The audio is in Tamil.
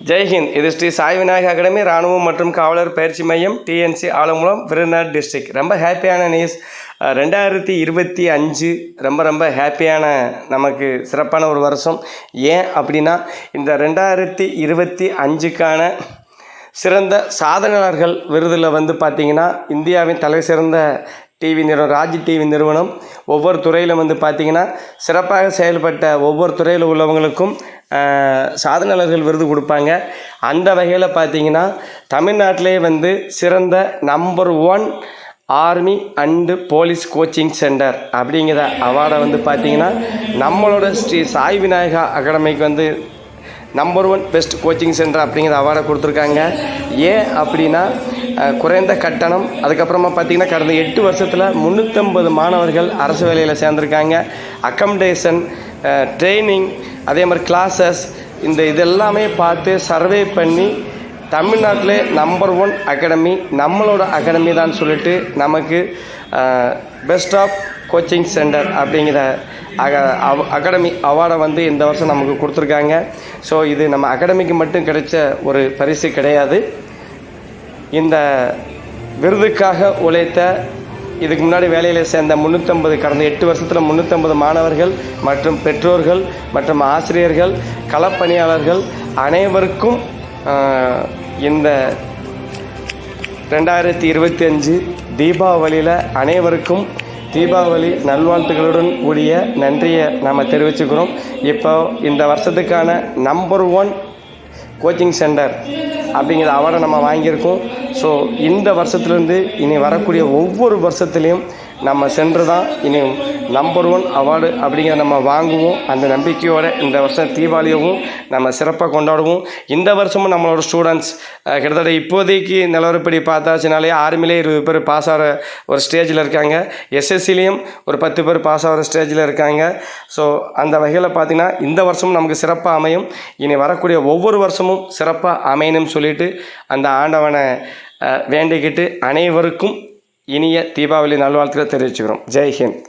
ஜெய்ஹிந்த் இது ஸ்ரீ சாய் விநாயக அகாடமி ராணுவம் மற்றும் காவலர் பயிற்சி மையம் டிஎன்சி ஆலங்குளம் விருதுநகர் டிஸ்ட்ரிக்ட் ரொம்ப ஹாப்பியான நியூஸ் ரெண்டாயிரத்தி இருபத்தி அஞ்சு ரொம்ப ரொம்ப ஹாப்பியான நமக்கு சிறப்பான ஒரு வருஷம். ஏன் அப்படின்னா இந்த ரெண்டாயிரத்தி இருபத்தி அஞ்சுக்கான சிறந்த சாதனையாளர்கள் விருதில் வந்து பார்த்திங்கன்னா இந்தியாவின் தலை சிறந்த டிவி நிறுவனம் ராஜ் டிவி நிறுவனம். ஒவ்வொரு துறையிலும் வந்து பார்த்திங்கன்னா சிறப்பாக செயல்பட்ட ஒவ்வொரு துறையில் உள்ளவங்களுக்கும் சாதனையாளர்கள் விருது கொடுப்பாங்க. அந்த வகையில் பார்த்தீங்கன்னா தமிழ்நாட்டிலே வந்து சிறந்த number one army and police coaching centre அப்படிங்கிற அவார்டை வந்து பார்த்திங்கன்னா நம்மளோட ஸ்ரீ சாய் விநாயகா அகாடமிக்கு வந்து number one best coaching centre அப்படிங்கிற அவார்டை கொடுத்துருக்காங்க. ஏன் அப்படின்னா குறைந்த கட்டணம் அதுக்கப்புறமா பார்த்தீங்கன்னா கடந்த எட்டு வருஷத்தில் முந்நூற்றம்பது மாணவர்கள் அரசு வேலையில் சேர்ந்துருக்காங்க. அக்கமடேஷன் ட்ரைனிங் அதே மாதிரி கிளாஸஸ் இந்த இதெல்லாமே பார்த்து சர்வே பண்ணி தமிழ்நாட்டிலே நம்பர் ஒன் அகாடமி நம்மளோட அகாடமி தான் சொல்லிட்டு நமக்கு பெஸ்ட் ஆஃப் கோச்சிங் சென்டர் அப்படிங்கிற அக அவ- அகாடமி அவார்டை வந்து இந்த வருஷம் நமக்கு கொடுத்துருக்காங்க. ஸோ இது நம்ம அகாடமிக்கு மட்டும் கிடைச்ச ஒரு பரிசு கிடையாது. இந்த விருதுக்காக உழைத்த இதுக்கு முன்னாடி வேலையில் சேர்ந்த முந்நூற்றம்பது கடந்த எட்டு வருஷத்தில் முந்நூற்றம்பது மாணவர்கள் மற்றும் பெற்றோர்கள் மற்றும் ஆசிரியர்கள் களப்பணியாளர்கள் அனைவருக்கும் இந்த ரெண்டாயிரத்தி இருபத்தி அஞ்சு தீபாவளியில் அனைவருக்கும் தீபாவளி நல்வாழ்த்துக்களுடன் கூடிய நன்றியை நாம் தெரிவிச்சுக்கிறோம். இப்போ இந்த வருஷத்துக்கான நம்பர் ஒன் கோச்சிங் சென்டர் அப்படிங்கிற அவார்டை நம்ம வாங்கியிருக்கோம். ஸோ இந்த வருஷத்துலேருந்து இனி வரக்கூடிய ஒவ்வொரு வருஷத்துலேயும் நம்ம சென்று தான் இனி நம்பர் ஒன் அவார்டு அப்படிங்கிற நம்ம வாங்குவோம். அந்த நம்பிக்கையோடு இந்த வருஷம் தீபாவளியவும் நம்ம சிறப்பாக கொண்டாடுவோம். இந்த வருஷமும் நம்மளோட ஸ்டூடெண்ட்ஸ் கிட்டத்தட்ட இப்போதைக்கு நிலவரப்படி பார்த்தாச்சுனாலே ஆர்மிலே இருபது பேர் பாஸ் ஆகிற ஒரு ஸ்டேஜில் இருக்காங்க. எஸ்எஸ்சிலையும் ஒரு பத்து பேர் பாஸ் ஆகிற ஸ்டேஜில் இருக்காங்க. ஸோ அந்த வகையில் பார்த்திங்கன்னா இந்த வருஷமும் நமக்கு சிறப்பாக அமையும். இனி வரக்கூடிய ஒவ்வொரு வருஷமும் சிறப்பாக அமையணும்னு சொல்லிட்டு அந்த ஆண்டவனை வேண்டிக்கிட்டு அனைவருக்கும் இனிய தீபாவளி நல்வாழ்த்துக்களை தெரிவிச்சுக்கிறோம். ஜெய்ஹிந்த்